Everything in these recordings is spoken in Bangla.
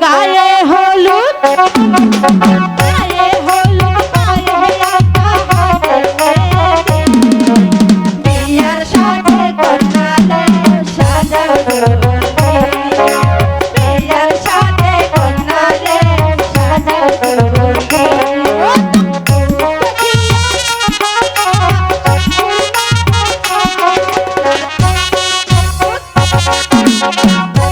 গায়ে হলুদ গায়ে হলুদ গায়ে বিয়ার সাথে কন্যালে সাদা বিয়ার সাথে কন্যালে সাদা Thank you.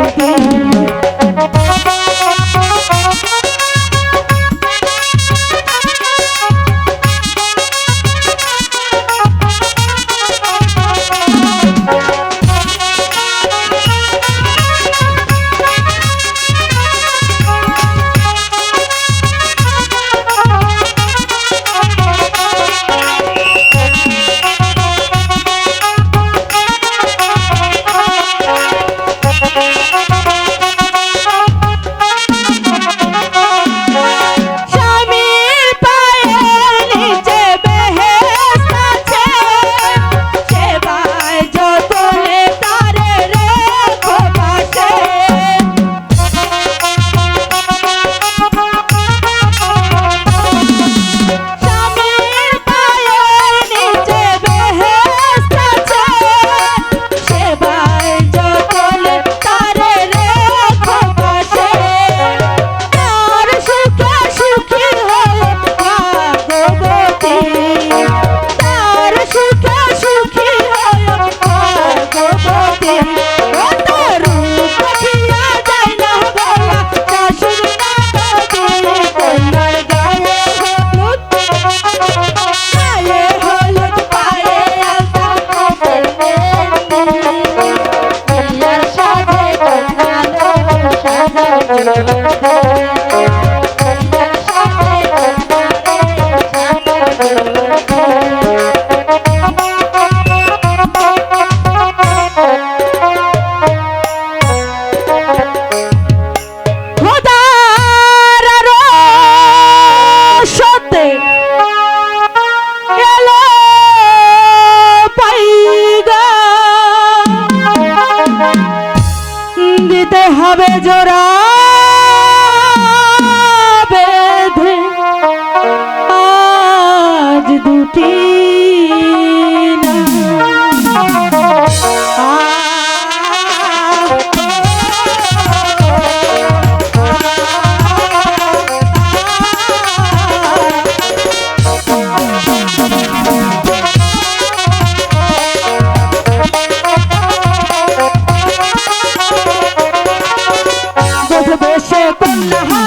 বন্যা